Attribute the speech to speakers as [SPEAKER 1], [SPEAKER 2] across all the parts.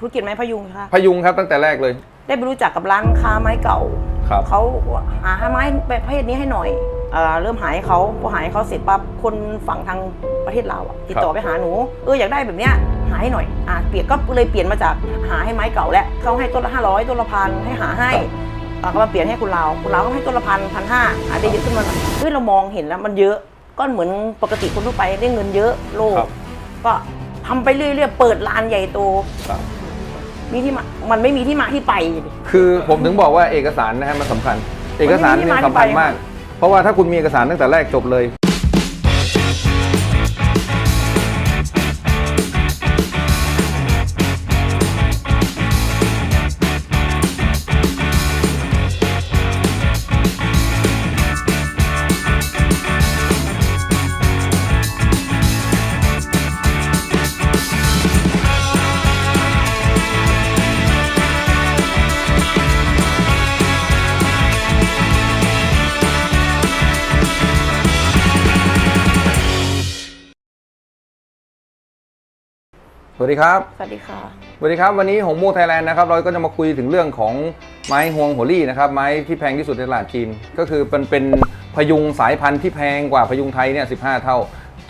[SPEAKER 1] ธุรกิจไม้พยุงค่ะ
[SPEAKER 2] พยุงครับตั้งแต่แรกเลย
[SPEAKER 1] ได้ไปรู้จักกับร้านค้าไม้เก่า
[SPEAKER 2] ครับ
[SPEAKER 1] เขาหาไม้ประเภทนี้ให้หน่อยเอ่อเริ่มหายเขาพอหายเขาเสร็จปั๊บคนฝั่งทางประเทศลาวอะติดต่อไปหาหนูเอออยากได้แบบเนี้ยหาให้หน่อยอะเปลี่ยนก็เลยเปลี่ยนมาจากหาให้ไม้เก่าแล้วเขาให้ต้นละห้าร้อยต้นละพันให้หาให้อะก็มาเปลี่ยนให้คุณลาวคุณลาวก็ให้ต้นละพันพันห้าหาได้เยอะขึ้นมาหน่อยเฮ้ยเรามองเห็นแล้วมันเยอะก็เหมือนปกติคนทั่วไปได้เงินเยอะโลก
[SPEAKER 2] ครับ
[SPEAKER 1] ก็ทำไปเรื่อยๆเปิดร้านใหญ่โต
[SPEAKER 2] ครับ
[SPEAKER 1] มีที่มามันไม่มีที่มาที่ไป
[SPEAKER 2] คือผมถึงบอกว่าเอกสารนะฮะมันสำคัญ เอกสารเนี่ยสำคัญมาก เพราะว่าถ้าคุณมีเอกสารตั้งแต่แรกจบเลย วัสดีครับ
[SPEAKER 1] สวัสดีค่ะ
[SPEAKER 2] สวัสดีครับวันนี้หงมูไทยแลนด์นะครับเราก็จะมาคุยถึงเรื่องของไม้ฮวงหัวลี่นะครับไม้ที่แพงที่สุดในตลาดจีน ก็คือเป็นเป็นพยุงสายพันธุ์ที่แพงกว่าพยุงไทยเนี่ยสิเท่า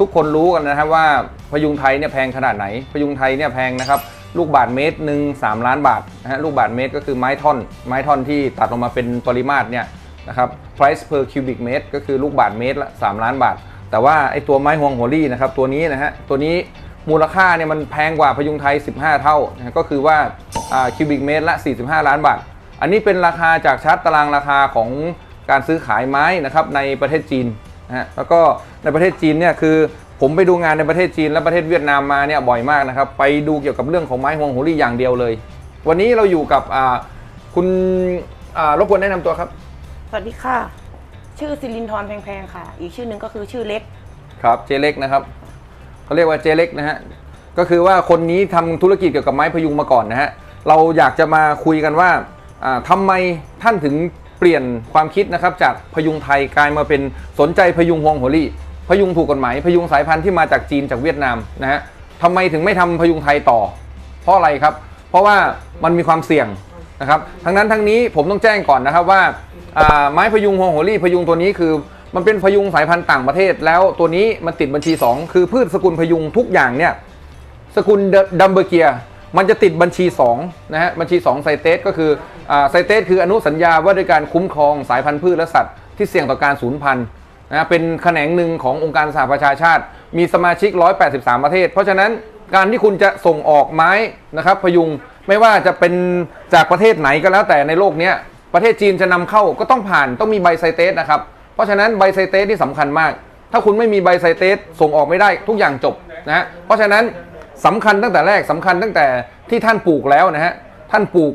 [SPEAKER 2] ทุกคนรู้กันนะครับว่าพยุงไทยเนี่ยแพงขนาดไหน พยุงไทยเนี่ยแพงนะครับลูกบาทเมตรหนึ่งสามล้านบาทนะฮะลูกบาทเมตรก็คือไม้ท่อน ไม้ท่อนที่ตัดออกมาเป็นปริมาตรเนี่ยนะครับ price per cubic meter ก็คือลูกบาทเมตรละ3ล้านบาท แต่ว่าไอ้ตัวไม้ฮวงหัวลี่นะครับตัวนี้นะฮะตัวนี้ มูลค่าเนี่ยมันแพงกว่าพยุงไทย 15 เท่านะฮะก็คือว่าคิวบิกเมตรละ 45 ล้านบาท อันนี้เป็นราคาจากชาร์ตตารางราคาของการซื้อขายไม้นะครับในประเทศจีนนะฮะแล้วก็ในประเทศจีนเนี่ยคือผมไปดูงานในประเทศจีนและประเทศเวียดนามมาเนี่ยบ่อยมากนะครับ ไปดูเกี่ยวกับเรื่องของไม้ฮวงหัวลี่อย่างเดียวเลย วันนี้เราอยู่กับอ่าคุณอ่ารบกวนแนะนำตัวครับ
[SPEAKER 1] สวัสดีค่ะ ชื่อสิรินทรแพงๆค่ะ อีกชื่อหนึ่งก็คือชื่อเล็ก
[SPEAKER 2] ครับเจเล็กนะครับ เขาเรียกว่าเจเล็กนะฮะก็คือว่าคนนี้ทำธุรกิจเกี่ยวกับไม้พยุงมาก่อนนะฮะเราอยากจะมาคุยกันว่าอ่าทำไมท่านถึงเปลี่ยนความคิดนะครับจากพยุงไทยกลายมาเป็นสนใจพยุงฮวงหัวลี่พยุงถูกกฎหมายพยุงสายพันธุ์ที่มาจากจีนจากเวียดนามนะฮะทำไมถึงไม่ทำพยุงไทยต่อ เพราะอะไรครับ เพราะว่ามันมีความเสี่ยงนะครับทั้งนั้นทั้งนี้ผมต้องแจ้งก่อนนะครับว่าไม้พยุงฮวงหัวลี่พยุงตัวนี้คือ มันเป็นพยุงสายพันธุ์ต่างประเทศ แล้วตัวนี้มันติดบัญชี 2 คือพืชสกุลพยุงทุกอย่างเนี่ยสกุลดัมเบอร์เกียมันจะติดบัญชี2นะฮะบัญชี2ไซเตสก็คือไซเตสคืออนุสัญญาว่าด้วยการคุ้มครองสายพันธุ์พืชและสัตว์ที่เสี่ยงต่อการสูญพันธุ์นะเป็นแขนงหนึ่งขององค์การสหประชาชาติ มีสมาชิก 183 ประเทศ เพราะฉะนั้นการที่คุณจะส่งออกไม้นะครับพยุงไม่ว่าจะเป็นจากประเทศไหนก็แล้วแต่ในโลกนี้ประเทศจีนจะนำเข้าก็ต้องผ่านต้องมีใบไซเตสนะครับเราะฉะนั้นใบไซเตสนี่สำคัญมาก ถ้าคุณไม่มีใบไซเตสส่งออกไม่ได้ทุกอย่างจบนะเพราะฉะนั้นสำคัญตั้งแต่แรกสำคัญตั้งแต่ที่ท่านปลูกแล้วนะฮะท่านปลูก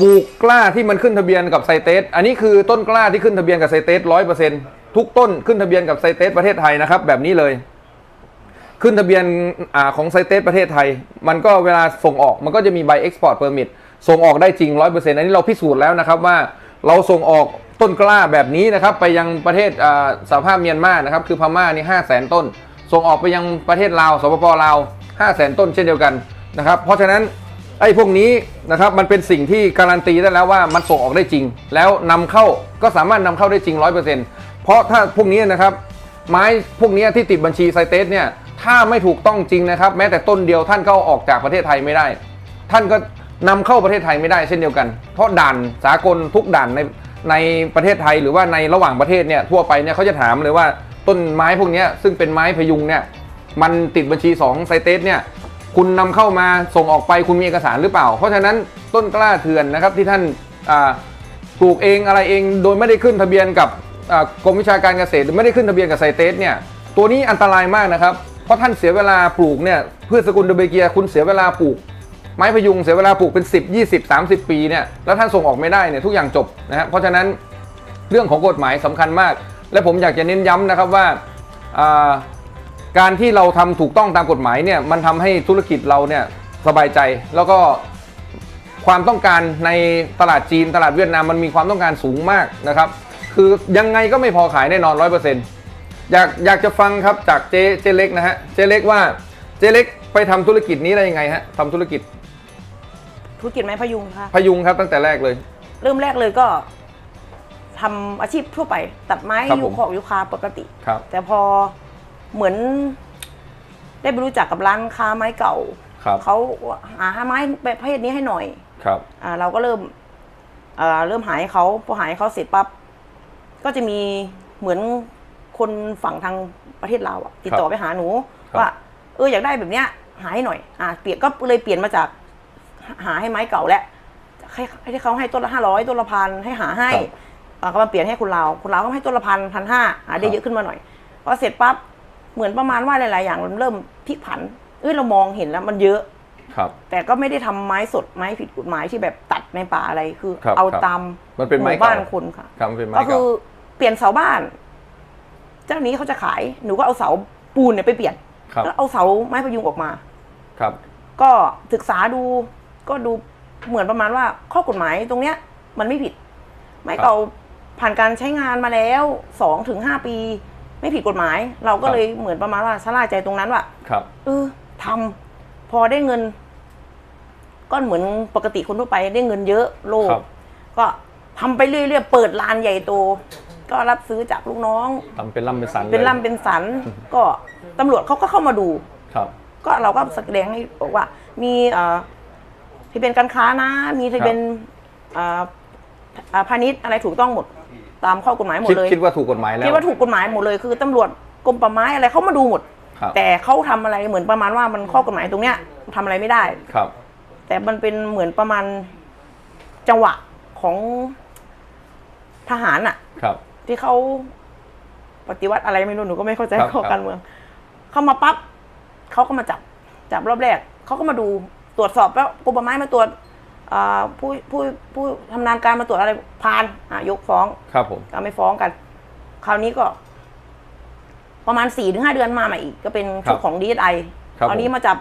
[SPEAKER 2] ปลูกกล้าที่มันขึ้นทะเบียนกับไซเตสอันนี้คือต้นกล้าที่ขึ้นทะเบียนกับไซเตสร้อยเปอร์เซ็นต์ทุกต้นขึ้นทะเบียนกับไซเตสประเทศไทยนะครับ แบบนี้เลย ขึ้นทะเบียนอของไซเตสประเทศไทย มันก็เวลาส่งออกมันก็จะมีใบเอ็กซ์พอร์ตเปอร์มิทส่งออกได้จริงร้อยเปอร์เซ็นต์อันนี้เราพิสูจน์แล้วนะครับว่าเราส่งออก ต้นกล้าแบบนี้นะครับไปยังประเทศสหภาพเมียนมานะครับคือพม่านี่ห้าแสนต้น ส่งออกไปยังประเทศลาวสปปลาว5 0 0แสนต้นเช่นเดียวกันนะครับเพราะฉะนั้นไอ้พวกนี้นะครับมันเป็นสิ่งที่การันตีได้แล้วว่ามันส่งออกได้จริง แล้วนำเข้าก็สามารถนำเข้าได้จริง 100%เพราะถ้าพวกนี้นะครับไม้พวกนี้ที่ติดบัญชีไซเตสเนี่ยถ้าไม่ถูกต้องจริงนะครับ แม้แต่ต้นเดียวท่านก็ออกจากประเทศไทยไม่ได้ ท่านก็นำเข้าประเทศไทยไม่ได้เช่นเดียวกัน เพราะด่านสากลทุกด่านใน ในประเทศไทยหรือว่าในระหว่างประเทศเนี่ยทั่วไปเนี่ยเขาจะถามเลยว่าต้นไม้พวกนี้ซึ่งเป็นไม้พยุงเนี่ยมันติดบัญชี2ไซเตสเนี่ยคุณนำเข้ามาส่งออกไปคุณมีเอกสารหรือเปล่า เพราะฉะนั้นต้นกล้าเถื่อนนะครับที่ท่านปลูกเองอะไรเองโดยไม่ได้ขึ้นทะเบียนกับกรมวิชาการเกษตรไม่ได้ขึ้นทะเบียนกับไซเตสเนี่ยตัวนี้อันตรายมากนะครับ เพราะท่านเสียเวลาปลูกเนี่ยพืชสกุลเดเบเกีย คุณเสียเวลาปลูก ไม้พยุงเสียเวลาปลูกเป็น 10 20 30 ปีเนี่ยแล้วท่านส่งออกไม่ได้เนี่ยทุกอย่างจบนะฮะเพราะฉะนั้นเรื่องของกฎหมายสำคัญมาก และผมอยากจะเน้นย้ำนะครับว่าอ่าการที่เราทำถูกต้องตามกฎหมายเนี่ยมันทำให้ธุรกิจเราเนี่ยสบายใจแล้วก็ความต้องการในตลาดจีนตลาดเวียดนามมันมีความต้องการสูงมากนะครับ คือยังไงก็ไม่พอขายแน่นอนร้อยเปอร์เซ็นต์อยากอยากจะฟังครับจากเจเจเล็กนะฮะเจเล็กว่าเจเล็กไปทำธุรกิจนี้ได้ยังไงฮะทำธุรกิจ
[SPEAKER 1] ธุรกิจไม้พยุงค่ะ
[SPEAKER 2] พยุงครับตั้งแต่แรกเลย
[SPEAKER 1] เริ่มแรกเลยก็ทำอาชีพทั่วไป ตัดไม้
[SPEAKER 2] ครับ
[SPEAKER 1] ยู
[SPEAKER 2] ผม
[SPEAKER 1] คอกยูคาปกติ
[SPEAKER 2] ครับ
[SPEAKER 1] แต่พอเหมือน ได้ไปรู้จักกับร้านค้าไม้เก่า
[SPEAKER 2] ครับ
[SPEAKER 1] เขาหาไม้ประเภทนี้ให้หน่อย
[SPEAKER 2] ครับ
[SPEAKER 1] อ่าเราก็เริ่มอ่าเริ่มหายเขาพอหายเขาเสร็จปั๊บก็จะมีเหมือนคนฝั่งทางประเทศเราวอะติดต่อไปหาหนู ว่า เอออยากได้แบบเนี้ยหาให้หน่อย อ่าเปลี่ยนก็เลยเปลี่ยนมาจาก หาให้ไม้เก่าแล้วให้ให้เขาให้ต้นละห้าร้อยต้นละพันให้หาให้อ่าก็มาเปลี่ยนให้คุณเราคุณเราก็ให้ต้นละพันพันห้าหาได้เยอะขึ้นมาหน่อยพอเสร็จปั๊บเหมือนประมาณว่าหลาย ๆ อย่างมันเริ่มพลิกผันเอ้ยเรามองเห็นแล้วมันเยอะ
[SPEAKER 2] ครับ
[SPEAKER 1] แต่ก็ไม่ได้ทำไม้สดไม้ผิดกฎหมายที่แบบตัดในป่าอะไรคือ
[SPEAKER 2] ครับ
[SPEAKER 1] เอา
[SPEAKER 2] ครับ
[SPEAKER 1] ตาม
[SPEAKER 2] มันเป็นไม้
[SPEAKER 1] หบ้าน
[SPEAKER 2] เก่า
[SPEAKER 1] คนค่ะ
[SPEAKER 2] ครับมันเป็นไม้
[SPEAKER 1] ก็คื
[SPEAKER 2] เก่า
[SPEAKER 1] อเปลี่ยนเสาบ้าน เจ้านี้เขาจะขายหนูก็เอาเสาปูนเนี่ยไปเปลี่ยน
[SPEAKER 2] ครับ
[SPEAKER 1] แล้วเอาเสาไม้พยุงออกมา
[SPEAKER 2] ครับ
[SPEAKER 1] ก็ศึกษาดู ก็ดูเหมือนประมาณว่าข้อกฎหมายตรงเนี้ย มันไม่ผิด ไม้เก่าผ่านการใช้งานมาแล้วสองถึงห้าปี ไม่ผิดกฎหมาย เราก็เลยเหมือนประมาณว่าชะล่าใจตรงนั้นว่า
[SPEAKER 2] ครับ
[SPEAKER 1] เออทำพอได้เงิน ก็เหมือนปกติคนทั่วไปได้เงินเยอะโลก
[SPEAKER 2] ครับ
[SPEAKER 1] ก็ทำไปเรื่อยๆเปิดร้านใหญ่โต ก็รับซื้อจากลูกน้อง
[SPEAKER 2] ทำเป็นล่ำเป็นสัน
[SPEAKER 1] เป็น
[SPEAKER 2] ลย
[SPEAKER 1] ล่ำเป็นสัน ก็ตำรวจเขาก็เข้ามาดู
[SPEAKER 2] ครับ
[SPEAKER 1] ก็เราก็แสดงให้บอกว่า มี เอ่อที่เป็นการค้านะ มีที่เป็นเอ่อเอ่อพาณิชย์อะไรถูกต้องหมด ตามข้อกฎหมายหมด
[SPEAKER 2] คิด
[SPEAKER 1] เลย
[SPEAKER 2] คิดว่าถูกกฎหมายแล้ว
[SPEAKER 1] คิดว่าถูกกฎหมายหมดเลยคือตำรวจกรมป่าไม้อะไรเขามาดูหมด
[SPEAKER 2] ครับ
[SPEAKER 1] แต่เขาทำอะไรเหมือนประมาณว่ามันข้อกฎหมายตรงเนี้ยทำอะไรไม่ได้
[SPEAKER 2] ครับ
[SPEAKER 1] แต่มันเป็นเหมือนประมาณจังหวะของทหารอะ
[SPEAKER 2] ครับ
[SPEAKER 1] ที่เขาปฏิวัติอะไรไม่รู้หนูก็ไม่เข้าใจ
[SPEAKER 2] ครับ
[SPEAKER 1] ข้อ
[SPEAKER 2] ครับ
[SPEAKER 1] การเมือง เข้ามาปั๊บเขาก็มาจับ จับรอบแรกเขาก็มาดู ตรวจสอบแล้วกรมป่าไม้มาตรวจอ่าผู้ผู้ผู้ทำนานการมาตรวจอะไรผ่านอะยกฟ้อง
[SPEAKER 2] ครับผม
[SPEAKER 1] ก็ไม่ฟ้องกัน คราวนี้ก็ ประมาณสี่ถึงห้าเดือนมาใหม่อีก ก็เป็นชุดของดีเอสไอ
[SPEAKER 2] ครับ
[SPEAKER 1] คราวนี้
[SPEAKER 2] ผม
[SPEAKER 1] มาจับ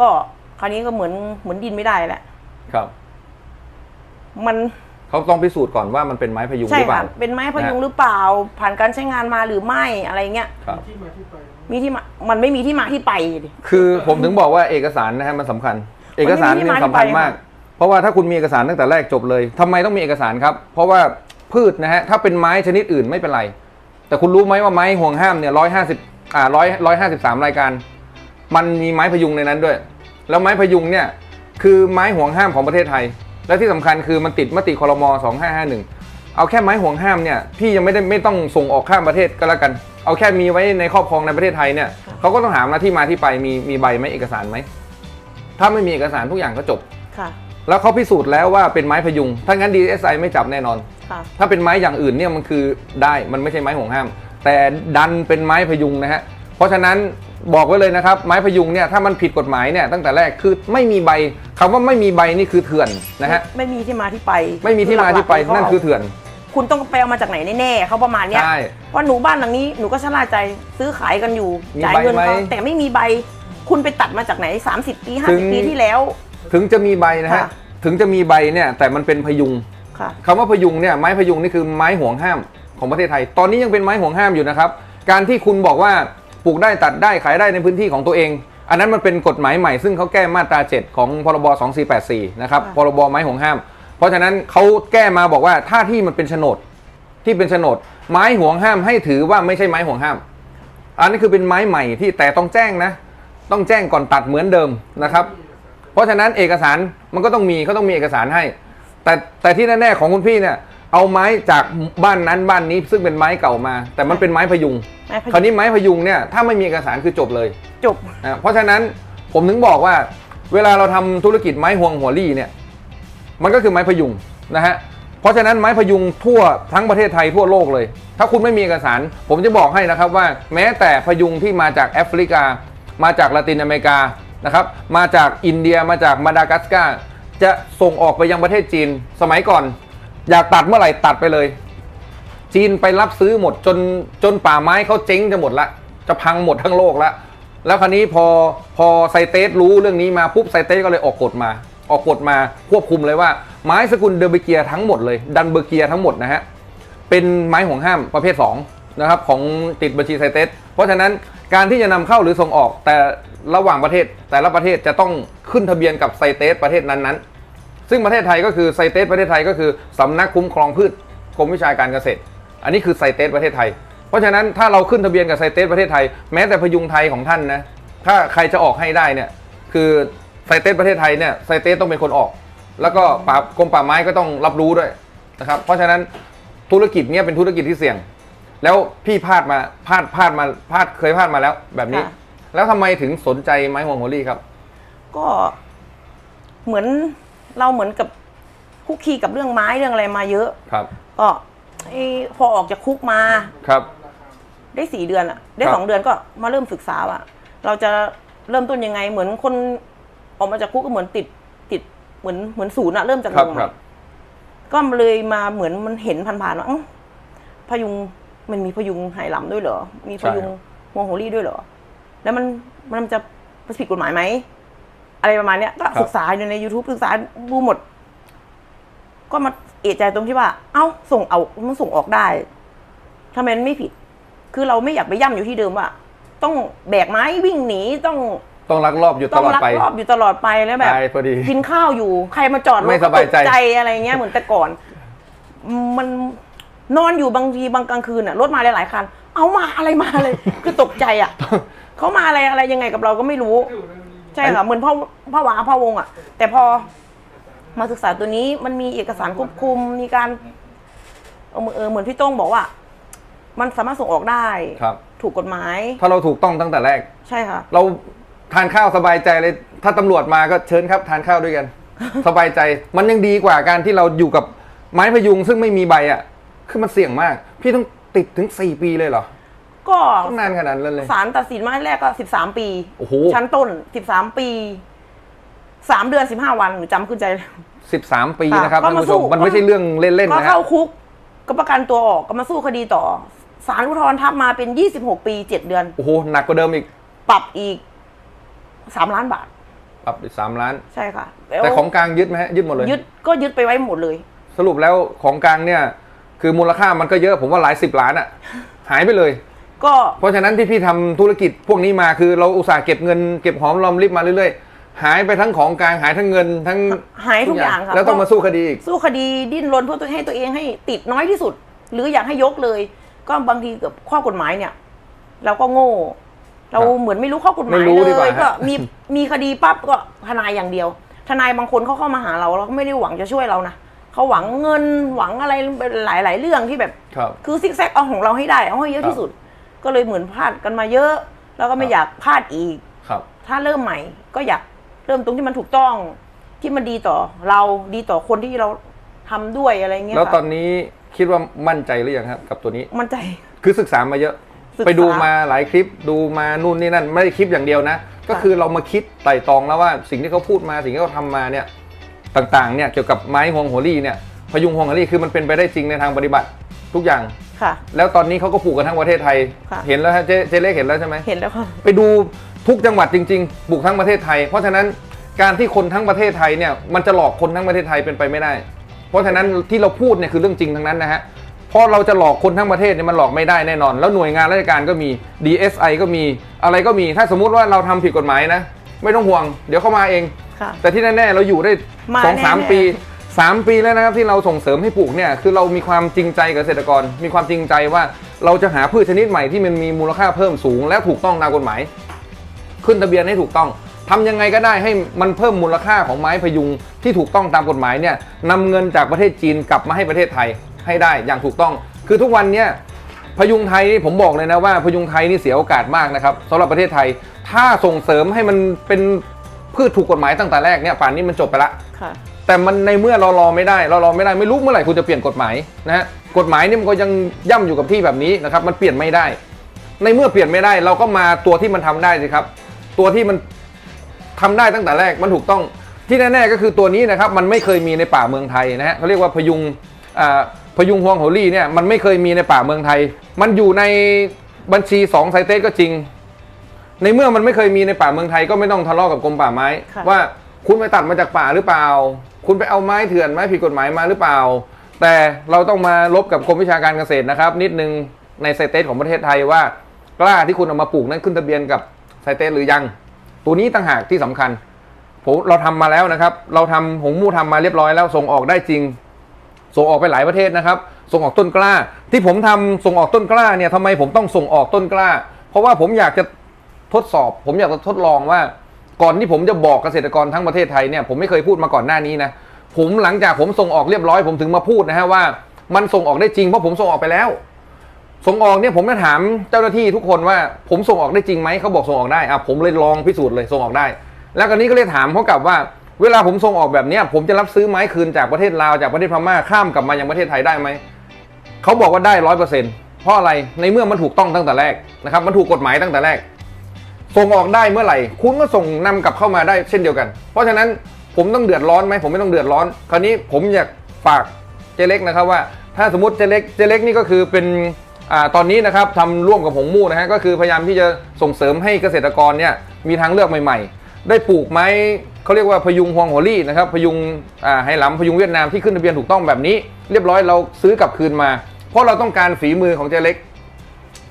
[SPEAKER 1] ก็คราวนี้ก็เหมือนเหมือนดินไม่ได้แหละ
[SPEAKER 2] ครับ
[SPEAKER 1] มัน
[SPEAKER 2] เขาต้องพิสูจน์ก่อนว่ามันเป็นไม้พยุงห
[SPEAKER 1] ใช่
[SPEAKER 2] รือเป
[SPEAKER 1] ค่ะ
[SPEAKER 2] ล่า
[SPEAKER 1] เป็นไม้พยุง
[SPEAKER 2] นะ
[SPEAKER 1] หรือเปล่า ผ่านการใช้งานมาหรือไม่อะไรเงี้ย
[SPEAKER 2] ครับ
[SPEAKER 1] มีที่มามันไม่มีที่มาที่ไปดิ
[SPEAKER 2] คือผมถึงบอกว่าเอกสารนะฮะมันสำคัญ เอกสารนี่มันสำคัญมาก
[SPEAKER 1] มันไม่มีที่มาที่ไป
[SPEAKER 2] เพราะว่าถ้าคุณมีเอกสารตั้งแต่แรกจบเลยทำไมต้องมีเอกสารครับ เพราะว่าพืชนะฮะถ้าเป็นไม้ชนิดอื่นไม่เป็นไร แต่คุณรู้ไหมว่าไม้ห่วงห้ามเนี่ยร้อยห้าสิบอ่าร้อยร้อยห้าสิบสามรายการ มันมีไม้พยุงในนั้นด้วย แล้วไม้พยุงเนี่ยคือไม้ห่วงห้ามของประเทศไทย และที่สำคัญคือมันติดมติคอรมอ2551 เอาแค่ไม้ห่วงห้ามเนี่ยพี่ยังไม่ได้ไม่ต้องส่งออกข้ามประเทศก็แล้วกัน เอาแค่มีไว้ในครอบครองในประเทศไทยเนี่ยเขาก็ต้องถามนะที่มาที่ไปมีมีใบไหมเอกสารไหมถ้าไม่มีเอกสารทุกอย่างก็จบ
[SPEAKER 1] ค่ะ
[SPEAKER 2] แล้วเขาพิสูจน์แล้วว่าเป็นไม้พยุง ถ้างั้น DSI ไม่จับแน่นอน
[SPEAKER 1] ค่ะ
[SPEAKER 2] ถ้าเป็นไม้อย่างอื่นเนี่ยมันคือได้มันไม่ใช่ไม้ห่วงห้าม แต่ดันเป็นไม้พยุงนะฮะ เพราะฉะนั้นบอกไว้เลยนะครับ ไม้พยุงเนี่ยถ้ามันผิดกฎหมายเนี่ยตั้งแต่แรกคือไม่มีใบคำว่าไม่มีใบนี่คือเถื่อนนะฮะ
[SPEAKER 1] ไม่มีที่มาที่ไป
[SPEAKER 2] ไม่มีที่มาที่ไป
[SPEAKER 1] หลักๆ
[SPEAKER 2] นั่นคือเถื่อน
[SPEAKER 1] คุณต้องไปเอามาจากไหนแน่ๆเขาประมาณเนี้ย
[SPEAKER 2] ใช่
[SPEAKER 1] ว่าหนูบ้านหลังนี้หนูก็ชะล่าใจซื้อขายกันอยู่
[SPEAKER 2] มี
[SPEAKER 1] จ่าย
[SPEAKER 2] ใบ
[SPEAKER 1] เงินเขา
[SPEAKER 2] ไหม
[SPEAKER 1] แต่ไม่มีใบ คุณไปตัดมาจากไหน 30 ปี
[SPEAKER 2] ถึง
[SPEAKER 1] 50 ปีที่แล้ว
[SPEAKER 2] ถึงจะมีใบนะฮะ
[SPEAKER 1] ค่ะ
[SPEAKER 2] ถึงจะมีใบเนี่ยแต่มันเป็นพยุง
[SPEAKER 1] ค่ะ
[SPEAKER 2] คำว่าพยุงเนี่ยไม้พยุงนี่คือไม้ห่วงห้ามของประเทศไทย ตอนนี้ยังเป็นไม้ห่วงห้ามอยู่นะครับ การที่คุณบอกว่า ปลูกได้ตัดได้ขายได้ในพื้นที่ของตัวเอง อันนั้นมันเป็นกฎหมายใหม่ซึ่งเขาแก้มาตรา 7 ของพรบ 2484 นะครับ
[SPEAKER 1] ค่ะ
[SPEAKER 2] พรบไม้ห่วงห้าม เพราะฉะนั้นเขาแก้มาบอกว่าถ้าที่มันเป็นโฉนดที่เป็นโฉนด ไม้ห่วงห้ามให้ถือว่าไม่ใช่ไม้ห่วงห้าม อันนี้คือเป็นไม้ใหม่ที่แต่ต้องแจ้งนะ ต้องแจ้งก่อนตัดเหมือนเดิมนะครับ เพราะฉะนั้นเอกสารมันก็ต้องมีเขาต้องมีเอกสารให้ แต่แต่ที่แน่ๆของคุณพี่เนี่ย เอาไม้จากบ้านนั้นบ้านนี้ซึ่งเป็นไม้เก่ามา แต่มันเป็นไม้พยุง
[SPEAKER 1] ไม้พยุง
[SPEAKER 2] คราวนี้ไม้พยุงเนี่ยถ้าไม่มีเอกสารคือจบเลย
[SPEAKER 1] จบ
[SPEAKER 2] นะเพราะฉะนั้นผมถึงบอกว่า เวลาเราทำธุรกิจไม้ห่วงหัวลี่เนี่ยมันก็คือไม้พยุงนะฮะเพราะฉะนั้นไม้พยุงทั่วทั้งประเทศไทยทั่วโลกเลย ถ้าคุณไม่มีเอกสาร ผมจะบอกให้นะครับว่าแม้แต่พยุงที่มาจากแอฟริกา มาจากละตินอเมริกานะครับมาจากอินเดียมาจากมาดากัสการ์จะส่งออกไปยังประเทศจีน สมัยก่อน อยากตัดเมื่อไหร่ตัดไปเลย จีนไปรับซื้อหมดจนจนป่าไม้เขาเจ๊งจะหมดละ จะพังหมดทั้งโลกละแล้วคราวนี้พอพอไซเตสรู้เรื่องนี้มาปุ๊บไซเตสก็เลยออกกฎมา ออกกฎมาควบคุมเลยว่า ไม้สกุลเดอร์เบเกียทั้งหมดเลยดันเบอร์เกียทั้งหมดนะฮะเป็นไม้ห่วงห้ามประเภท2นะครับของติดบัญชีไซเตสเพราะฉะนั้นการที่จะนำเข้าหรือส่งออกแต่ระหว่างประเทศแต่ละประเทศจะต้องขึ้นทะเบียนกับไซเตสประเทศนั้น ซึ่งประเทศไทยก็คือไซเตสประเทศไทยก็คือสำนักคุ้มครองพืชกรมวิชาการเกษตร อันนี้คือไซเตสประเทศไทย เพราะฉะนั้นถ้าเราขึ้นทะเบียนกับไซเตสประเทศไทย แม้แต่พยุงไทยของท่านนะถ้าใครจะออกให้ได้เนี่ยคือไซเตสประเทศไทยเนี่ยไซเตสต้องเป็นคนออก แล้วก็ป่ากรมป่าไม้ก็ต้องรับรู้ด้วยนะครับเพราะฉะนั้นธุรกิจเนี้ยเป็นธุรกิจที่เสี่ยง แล้วพี่พลาดมาพลาดพลาดมาพลาดเคยพลาดมาแล้วแบบนี้
[SPEAKER 1] ค่ะ
[SPEAKER 2] แล้วทำไมถึงสนใจไม้ฮวงโฮลี่ครับ
[SPEAKER 1] ก็เหมือน เราเหมือนกับคุกคีกับเรื่องไม้เรื่องอะไรมาเยอะ
[SPEAKER 2] ครับ
[SPEAKER 1] ก็ไอ้พอออกจากคุกมา
[SPEAKER 2] ครับ
[SPEAKER 1] ได้สี่เดือนอะได้
[SPEAKER 2] ครับ
[SPEAKER 1] สองเดือนก็มาเริ่มศึกษาว่าเราจะเริ่มต้นยังไง เหมือนคนออกมาจากคุกก็เหมือนติดติดเหมือนเหมือนศูนย์อะเริ่มจาก
[SPEAKER 2] ครับ
[SPEAKER 1] ลง
[SPEAKER 2] ครับ
[SPEAKER 1] ก็เลยมาเหมือนมันเห็นผ่านๆว่าอื้อพยุงมันมีพยุงไหหลำด้วยเหรอ มีพยุงฮวงโฮลี่ด้วยเหรอ แล้วมันมันจะผิดกฎหมายไหม อะไรประมาณเนี้ยก็ศึกษาอยู่ใน YouTube ศึกษาดูหมด ก็มาเอะใจตรงที่ว่า เอ้าส่งเอามันส่งออกได้ทำไมมันไม่ผิด คือเราไม่อยากไปย่ำอยู่ที่เดิมว่าต้องแบกไม้วิ่งหนีต้อง
[SPEAKER 2] ต้องลักลอบอยู่ต
[SPEAKER 1] ต้อง
[SPEAKER 2] ลอด
[SPEAKER 1] ลัก
[SPEAKER 2] ไป
[SPEAKER 1] รอบอยู่ตลอดไปแล้วแบบ
[SPEAKER 2] ตายพอดี
[SPEAKER 1] กินข้าวอยู่ ใครมาจอดรถ
[SPEAKER 2] ไม่สบายใจ
[SPEAKER 1] ก็ตกใจอะไรเงี้ยเหมือนแต่ก่อน มันนอนอยู่บางทีบางกลางคืนอะรถมาหลายๆคัน เอามาอะไรมาเลย คือตกใจอะเขามาอะไรอะไรยังไงกับเราก็ไม่รู้ ใช่ค่ะเหมือนพ่อพ่อหวาพ่อวงอะ แต่พอมาศึกษาตัวนี้มันมีเอกสารควบคุมมีการเออเออเหมือนพี่โต้งบอกว่า มันสามารถส่งออกได้
[SPEAKER 2] ครับ
[SPEAKER 1] ถูกกฎหมาย
[SPEAKER 2] ถ้าเราถูกต้องตั้งแต่แรก
[SPEAKER 1] ใช่ค่ะ
[SPEAKER 2] เราทานข้าวสบายใจเลย ถ้าตำรวจมาก็เชิญครับ ทานข้าวด้วยกัน สบายใจมันยังดีกว่าการที่เราอยู่กับไม้พยุงซึ่งไม่มีใบอะ คือมันเสี่ยงมาก พี่ต้องติดถึง4ปีเลยเหรอ
[SPEAKER 1] ก็
[SPEAKER 2] ต้องนานขนาดนั้นเลย
[SPEAKER 1] ศาลตัดสินมาแรกก็สิบสามปี
[SPEAKER 2] โอ้โห
[SPEAKER 1] ชั้นต้นสิบสามปีสามเดือนสิบห้าวันหนูจำขึ้นใจเลย
[SPEAKER 2] 13ปี
[SPEAKER 1] ค่ะ
[SPEAKER 2] นะครับ
[SPEAKER 1] ก็
[SPEAKER 2] ท่าน
[SPEAKER 1] มา
[SPEAKER 2] ผู้ช
[SPEAKER 1] สู้
[SPEAKER 2] มมันไม่ใช่เรื่องเล่นๆ
[SPEAKER 1] ก็
[SPEAKER 2] นะฮะ
[SPEAKER 1] เข้าคุกก็ประกันตัวออกก็มาสู้คดีต่อศาลอุทธรณ์ทับมาเป็นยี่สิบหกปีเจ็ดเดือน
[SPEAKER 2] โอ้โหหนักกว่าเดิมอีก
[SPEAKER 1] ปรับอีกสามล้านบาท
[SPEAKER 2] ปรับอีกสามล้าน
[SPEAKER 1] ใช่ค่ะ
[SPEAKER 2] แต่ของกลางยึดไหมฮะยึดหมดเลย
[SPEAKER 1] ยึดก็ยึดไปไว้หมดเลย
[SPEAKER 2] สรุปแล้วของกลางเนี่ย คือมูลค่ามันก็เยอะผมว่าหลายสิบล้านอะหายไปเลย
[SPEAKER 1] ก็
[SPEAKER 2] เพราะฉะนั้นที่พี่ทำธุรกิจพวกนี้มาคือเราอุตส่าห์เก็บเงินเก็บหอมรอมริบมาเรื่อยๆ หายไปทั้งของกลางหายทั้งเงินทั้ง
[SPEAKER 1] หายทุกอย่างค่ะ
[SPEAKER 2] แล้วต้องมาสู้คดีอีก
[SPEAKER 1] สู้คดีดิ้นรนเพื่อตัวให้ตัวเองให้ติดน้อยที่สุด หรืออยากให้ยกเลย ก็บางทีกับข้อกฎหมายเนี่ย เราก็โง่ เรา
[SPEAKER 2] ครับ
[SPEAKER 1] เหมือนไม่รู้ข้อกฎหมาย
[SPEAKER 2] ไม่รู้ดีก
[SPEAKER 1] เล
[SPEAKER 2] ว่ายฮะ
[SPEAKER 1] ก็มีมีคดีปั๊บก็ทนายอย่างเดียว ทนายบางคนเขาเข้ามาหาเราเราก็ไม่ได้หวังจะช่วยเรานะเขาหวังเงินหวังอะไรหลาย ๆ เรื่องที่แบบ
[SPEAKER 2] ครับ
[SPEAKER 1] คือซิกแซกเอาของเราให้ได้เอาให้เยอะ
[SPEAKER 2] ครับ
[SPEAKER 1] ที่สุด ก็เลยเหมือนพลาดกันมาเยอะ แล้วก็ไม่
[SPEAKER 2] ครับ
[SPEAKER 1] อยากพลาดอีก
[SPEAKER 2] ครับ
[SPEAKER 1] ถ้าเริ่มใหม่ก็อยากเริ่มตรงที่มันถูกต้อง ที่มันดีต่อเราดีต่อคนที่เราทำด้วยอะไรเงี้ย
[SPEAKER 2] แล้ว
[SPEAKER 1] ค่ะ
[SPEAKER 2] ตอนนี้คิดว่ามั่นใจหรือยังครับกับตัวนี้
[SPEAKER 1] มั่นใจ
[SPEAKER 2] คือศึกษามาเยอะ
[SPEAKER 1] ศึกษา
[SPEAKER 2] ไปดูมาหลายคลิปดูมานู่นนี่นั่น ไม่ได้คลิปอย่างเดียวนะ ก็คือเรามาคิดไต่ตรองแล้วว่าสิ่งที่เขาพูดมาสิ่งที่เขาทำมาเนี่ยต่างๆเนี่ยเกี่ยวกับไม้ฮวงโหรี่เนี่ยพยุงฮวงโหรี่คือมันเป็นไปได้จริงในทางปฏิบัติ ทุกอย่าง
[SPEAKER 1] ค่ะ
[SPEAKER 2] แล้วตอนนี้เขาก็ปลูกกันทั้งประเทศไทย
[SPEAKER 1] ค่ะ
[SPEAKER 2] เห็นแล้วฮะเจเจเล็กเห็นแล้วใช่ไหม
[SPEAKER 1] เห็นแล้วค่ะ
[SPEAKER 2] ไปดูทุกจังหวัดจริงๆปลูกทั้งประเทศไทย เพราะฉะนั้นการที่คนทั้งประเทศไทยเนี่ยมันจะหลอกคนทั้งประเทศไทยเป็นไปไม่ได้ เพราะฉะนั้นที่เราพูดเนี่ยคือเรื่องจริงทั้งนั้นนะฮะเพราะเราจะหลอกคนทั้งประเทศเนี่ยมันหลอกไม่ได้แน่นอน แล้วหน่วยงานราชการก็มี DSI ก็มีอะไรก็มีถ้าสมมุติว่าเราทำผิดกฎหมายนะ ไม่ต้องห่วง เดี๋ยวเขามาเอง
[SPEAKER 1] ค่ะ
[SPEAKER 2] แต่ที่แน่ๆเราอยู่ได้
[SPEAKER 1] มา
[SPEAKER 2] สองสาม
[SPEAKER 1] แน่ๆ
[SPEAKER 2] ปี สามปีแล้วนะครับที่เราส่งเสริมให้ปลูกเนี่ยคือเรามีความจริงใจกับเกษตรกร มีความจริงใจว่าเราจะหาพืชชนิดใหม่ที่มันมีมูลค่าเพิ่มสูง และถูกต้องตามกฎหมาย ขึ้นทะเบียนให้ถูกต้องทำยังไงก็ได้ให้มันเพิ่มมูลค่าของไม้พยุงที่ถูกต้องตามกฎหมายเนี่ยนำเงินจากประเทศจีนกลับมาให้ประเทศไทยให้ได้อย่างถูกต้อง คือทุกวันเนี่ยพยุงไทยนี่ผมบอกเลยนะว่าพยุงไทยนี่เสียโอกาสมากนะครับสำหรับประเทศไทย ถ้าส่งเสริมให้มันเป็นพืชถูกกฎหมายตั้งแต่แรกเนี่ยป่านนี้มันจบไปละ
[SPEAKER 1] ค่ะ
[SPEAKER 2] แต่มันในเมื่อเรารอไม่ได้ เรารอไม่ได้ไม่รู้เมื่อไหร่คุณจะเปลี่ยนกฎหมายนะฮะกฎหมายนี่มันก็ยังย่ำอยู่กับที่แบบนี้นะครับ มันเปลี่ยนไม่ได้ ในเมื่อเปลี่ยนไม่ได้ เราก็มาตัวที่มันทำได้สิครับ ตัวที่มันทำได้ตั้งแต่แรกมันถูกต้องที่แน่ๆก็คือตัวนี้นะครับมันไม่เคยมีในป่าเมืองไทยนะฮะเขาเรียกว่าพยุงอ่าพยุงฮวงโหรี่เนี่ยมันไม่เคยมีในป่าเมืองไทย มันอยู่ในบัญชี2ไซเตสก็จริง ในเมื่อมันไม่เคยมีในป่าเมืองไทยก็ไม่ต้องทะเลาะกับกรมป่าไม้
[SPEAKER 1] ค่ะ
[SPEAKER 2] ว่าคุณไปตัดมาจากป่าหรือเปล่า คุณไปเอาไม้เถื่อนไม้ผิดกฎหมายมาหรือเปล่า แต่เราต้องมาลบกับกรมวิชาการเกษตรนะครับ นิดนึงในไซเตสของประเทศไทยว่ากล้าที่คุณเอามาปลูกนั้นขึ้นทะเบียนกับไซเตสหรือยัง ตัวนี้ต่างหากที่สำคัญผมเราทำมาแล้วนะครับ เราทำหงมู่ทำมาเรียบร้อยแล้วส่งออกได้จริง ส่งออกไปหลายประเทศนะครับ ส่งออกต้นกล้า ที่ผมทำส่งออกต้นกล้าเนี่ยทำไมผมต้องส่งออกต้นกล้า เพราะว่าผมอยากจะทดสอบ ผมอยากจะทดลองว่า ก่อนที่ผมจะบอกเกษตรกรทั้งประเทศไทยเนี่ยผมไม่เคยพูดมาก่อนหน้านี้นะผมหลังจากผมส่งออกเรียบร้อยผมถึงมาพูดนะฮะว่า มันส่งออกได้จริงเพราะผมส่งออกไปแล้ว ส่งออกเนี่ยผมจะถามเจ้าหน้าที่ทุกคนว่าผมส่งออกได้จริงไหมเขาบอกส่งออกได้อะผมเลยลองพิสูจน์เลยส่งออกได้ แล้วก็นี้ก็เลยถามเขากลับว่า เวลาผมส่งออกแบบเนี้ยผมจะรับซื้อไม้คืนจากประเทศลาวจากประเทศพม่าข้ามกลับมายังประเทศไทยได้ไหมเขาบอกว่าได้ร้อยเปอร์เซ็นต์เพราะอะไรในเมื่อมันถูกต้องตั้งแต่แรกนะครับมันถูกกฎหมายตั้งแต่แรก ส่งออกได้เมื่อไหร่ คุณก็ส่งนำกลับเข้ามาได้เช่นเดียวกัน เพราะฉะนั้นผมต้องเดือดร้อนไหมผมไม่ต้องเดือดร้อน คราวนี้ผมอยากฝากเจเล็กนะครับว่า ถ้าสมมติเจเล็กเจเล็กนี่ก็คือเป็นอตอนนี้นะครับทำร่วมกับหงมู่นะฮะก็คือพยายามที่จะส่งเสริมให้เกษตรกรเนี่ยมีทางเลือกใหม่ ๆ ได้ปลูกไม้เขาเรียกว่าพยุงฮวงหัวลี่นะครับพยุงไหหลำพยุงเวียดนามที่ขึ้นทะเบียนถูกต้องแบบนี้ เรียบร้อยเราซื้อกลับคืนมา เพราะเราต้องการฝีมือของเจเล็ก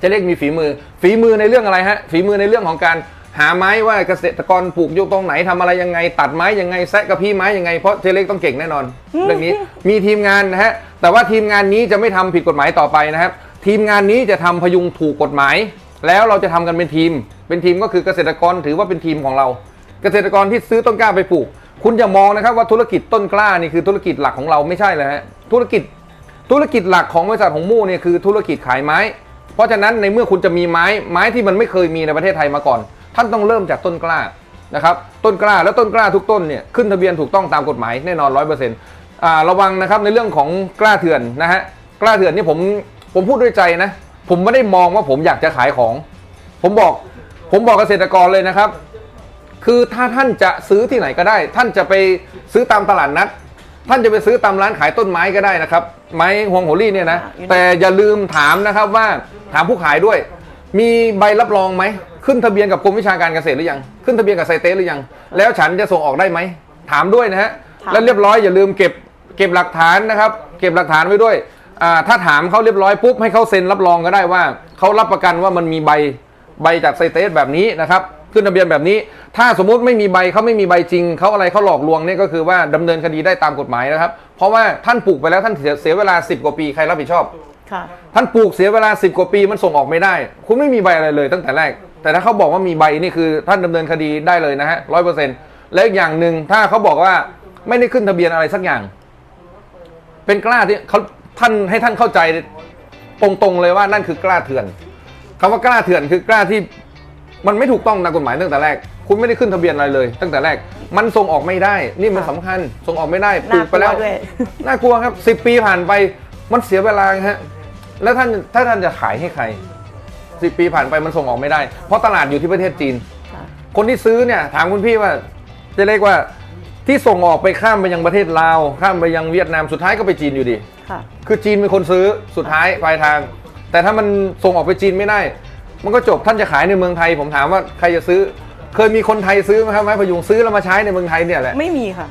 [SPEAKER 2] จะเรียกมีฝีมือ ฝีมือในเรื่องอะไรฮะฝีมือในเรื่องของการหาไม้ว่าเกษตรกรปลูกอยู่ตรงไหนทำอะไรยังไง ตัดไม้ยังไงแซะกระพี้ไม้ยังไงเพราะเจเล็กต้องเก่งแน่นอน เรื่องนี้มีทีมงานนะฮะแต่ว่าทีมงานนี้จะไม่ทำผิดกฎหมายต่อไปนะครับทีมงานนี้จะทำพยุงถูกกฎหมาย แล้วเราจะทำกันเป็นทีม เป็นทีมก็คือเกษตรกรถือว่าเป็นทีมของเรา เกษตรกรที่ซื้อต้นกล้าไปปลูก คุณอย่ามองนะครับว่าธุรกิจต้นกล้านี่คือธุรกิจหลักของเราไม่ใช่เลยฮะธุรกิจธุรกิจหลักของบริษัทของมู่เนี่ยคือธุรกิจขายไม้ เพราะฉะนั้นในเมื่อคุณจะมีไม้ไม้ที่มันไม่เคยมีในประเทศไทยมาก่อน ท่านต้องเริ่มจากต้นกล้านะครับต้นกล้าแล้วต้นกล้าทุกต้นเนี่ยขึ้นทะเบียนถูกต้องตามกฎหมายแน่นอนร้อยเปอร์เซ็นต์ระวังนะครับในเรื่องของกล้าเถื่อนนะฮะกล้าเถื่อนนี่ผมผมพูดด้วยใจนะ ผมไม่ได้มองว่าผมอยากจะขายของ ผมบอกผมบอกเกษตรกรเลยนะครับ คือถ้าท่านจะซื้อที่ไหนก็ได้ ท่านจะไปซื้อตามตลาดนัด ท่านจะไปซื้อตามร้านขายต้นไม้ก็ได้นะครับ ไม้ฮวงโหรี่เนี่ยนะ
[SPEAKER 1] อ่าอยู่ใน
[SPEAKER 2] แต่อย่าลืมถามนะครับว่าถามผู้ขายด้วย มีใบรับรองไหม ขึ้นทะเบียนกับกรมวิชาการเกษตรหรือยัง ขึ้นทะเบียนกับไซเตสหรือยัง แล้วฉันจะส่งออกได้ไหม ถามด้วยนะฮะ
[SPEAKER 1] ถาม
[SPEAKER 2] แล้วเรียบร้อยอย่าลืมเก็บเก็บหลักฐานนะครับ เก็บหลักฐานไว้ด้วยอ่าถ้าถามเขาเรียบร้อยปุ๊บให้เขาเซ็นรับรองก็ได้ว่าเขารับประกันว่ามันมีใบใบจากไซเตสแบบนี้นะครับ ขึ้นทะเบียนแบบนี้ ถ้าสมมุติไม่มีใบเขาไม่มีใบจริงเขาอะไรเขาหลอกลวงเนี่ยก็คือว่าดำเนินคดีได้ตามกฎหมายนะครับ เพราะว่าท่านปลูกไปแล้วท่านเสียเวลา 10 กว่าปีใครรับผิดชอบท่านปลูกเสียเวลา 10 กว่าปีมันส่งออกไม่ได้ คุณไม่มีใบอะไรเลยตั้งแต่แรก แต่ถ้าเขาบอกว่ามีใบนี่คือท่านดำเนินคดีได้เลยนะฮะร้อยเปอร์เซ็นต์และอีกอย่างหนึ่งถ้าเขาบอกว่าไม่ได้ขึ้นทะเบียนอะไรสักอย่าง เป็นกล้าที่เขาท่านให้ท่านเข้าใจตรงๆเลยว่านั่นคือกล้าเถื่อนคำว่ากล้าเถื่อนคือกล้าที่ มันไม่ถูกต้องตามกฎหมายตั้งแต่แรก คุณไม่ได้ขึ้นทะเบียนอะไรเลย ตั้งแต่แรก มันส่งออกไม่ได้ นี่มันสำคัญ ส่งออกไม่ได้ปลู
[SPEAKER 1] น่ากก
[SPEAKER 2] ไป
[SPEAKER 1] ลั
[SPEAKER 2] แล้วว
[SPEAKER 1] ด้วย
[SPEAKER 2] น่ากลัวครับสิบปีผ่านไป มันเสียเวลาฮะ แล้วท่านถ้าท่านจะขายให้ใครสิบปีผ่านไปมันส่งออกไม่ได้ เพราะตลาดอยู่ที่ประเทศจีน
[SPEAKER 1] ค่ะ
[SPEAKER 2] คนที่ซื้อเนี่ยถามคุณพี่ว่าจะเรียกว่าที่ส่งออกไปข้ามไปยังประเทศลาว ข้ามไปยังเวียดนามสุดท้ายก็ไปจีนอยู่ดี
[SPEAKER 1] ค่ะ
[SPEAKER 2] คือจีนเป็นคนซื้อสุดท้ายปลายทาง แต่ถ้ามันส่งออกไปจีนไม่ได้ มันก็จบท่านจะขายในเมืองไทย ผมถามว่าใครจะซื้อ เคยมีคนไทยซื้อไหมครับไม้พยุงซื้อแล้วมาใช้ในเมืองไทยเนี่ยแหละ
[SPEAKER 1] ไม่มีค่ะ